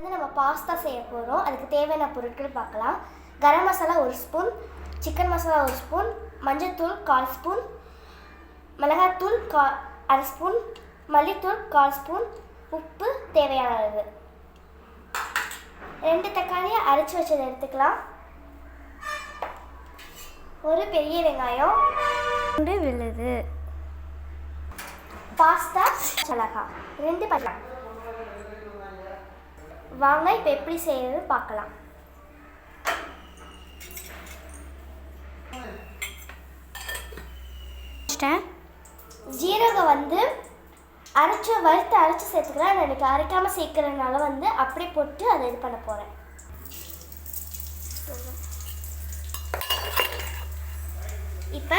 வந்து நம்ம பாஸ்தா செய்ய போகிறோம் அதுக்கு தேவையான பொருட்கள் பார்க்கலாம். கரம் மசாலா ஒரு ஸ்பூன் சிக்கன் மசாலா ஒரு ஸ்பூன் மஞ்சள்தூள் கால் ஸ்பூன் மிளகாத்தூள் கா அரை ஸ்பூன் மல்லித்தூள் கால் ஸ்பூன் உப்பு தேவையான அளவு ரெண்டு தக்காளியை அரைச்சி வச்சதை எடுத்துக்கலாம். ஒரு பெரிய வெங்காயம் ரெண்டு விழுது. பாஸ்தா மிளகா ரெண்டு பச்சை வாங்க இப்போ எப்படி செய்யறது பார்க்கலாம். ஜீரகம் வந்து அரைச்சி வறுத்து அரைச்சி சேர்த்துக்கிறேன். எனக்கு அரைக்காமல் சேர்க்கறதுனால வந்து அப்படியே போட்டு அதை இது பண்ண போகிறேன் இப்போ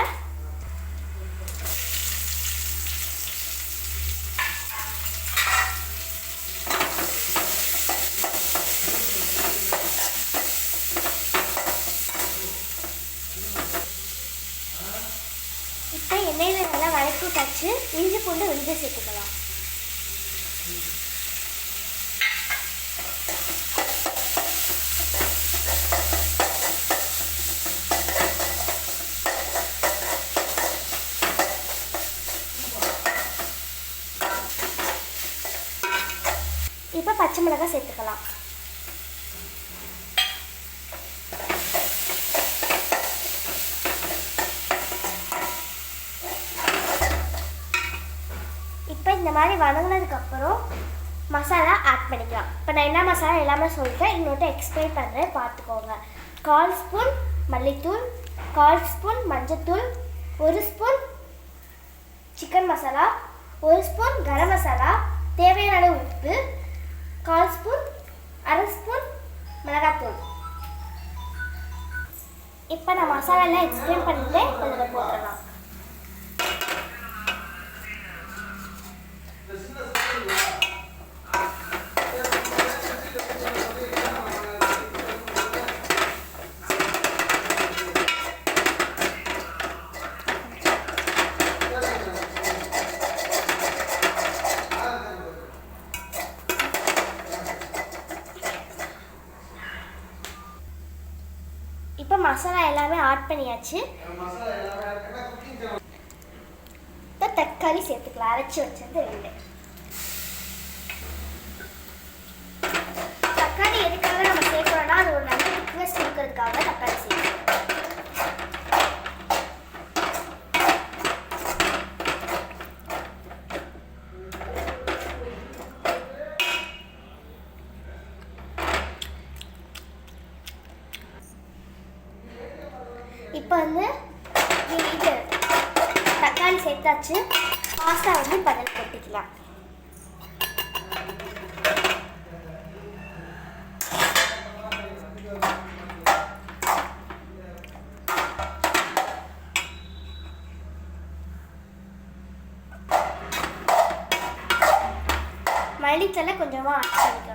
இப்போ எண்ணெயில் நல்லா வளைப்பு வச்சு இஞ்சி பூண்டு விழுந்து சேர்த்துக்கலாம். இப்போ பச்சை மிளகாய் சேர்த்துக்கலாம் இப்போ இந்த மாதிரி வதங்கினதுக்கப்புறம் மசாலா ஆட் பண்ணிக்கலாம். இப்போ நான் என்ன மசாலா எல்லாமே சொல்லிட்டேன். இன்னொரு எக்ஸ்பிளைன் பண்ணுறேன் பார்த்துக்கோங்க. கால் ஸ்பூன் மல்லித்தூள் கால் ஸ்பூன் மஞ்சத்தூள் ஒரு ஸ்பூன் சிக்கன் மசாலா ஒரு ஸ்பூன் கரம் மசாலா தேவையான அளவு உப்பு கால் ஸ்பூன் அரை ஸ்பூன் மிளகாத்தூள். இப்போ நான் மசாலாலாம் எக்ஸ்பிளைன் பண்ணிட்டேன் இப்போ மசாலா எல்லாமே ஆட் பண்ணியாச்சு. இப்போ தக்காளி சேர்த்துக்கலாம். அரைச்சி வச்சது ரெண்டு. தக்காளி எதுக்காக நம்ம சேர்த்து அது ஒரு நல்ல திக்னஸ் இருக்கிறதுக்காக தக்காளி சேர்க்கணும் இப்போ வந்து இது தக்காளி சேர்த்தாச்சு. பாஸ்தா வந்து பதில் கொட்டிக்கலாம் மல்லித்தலை கொஞ்சமாக ஆட் பண்ணிக்கலாம்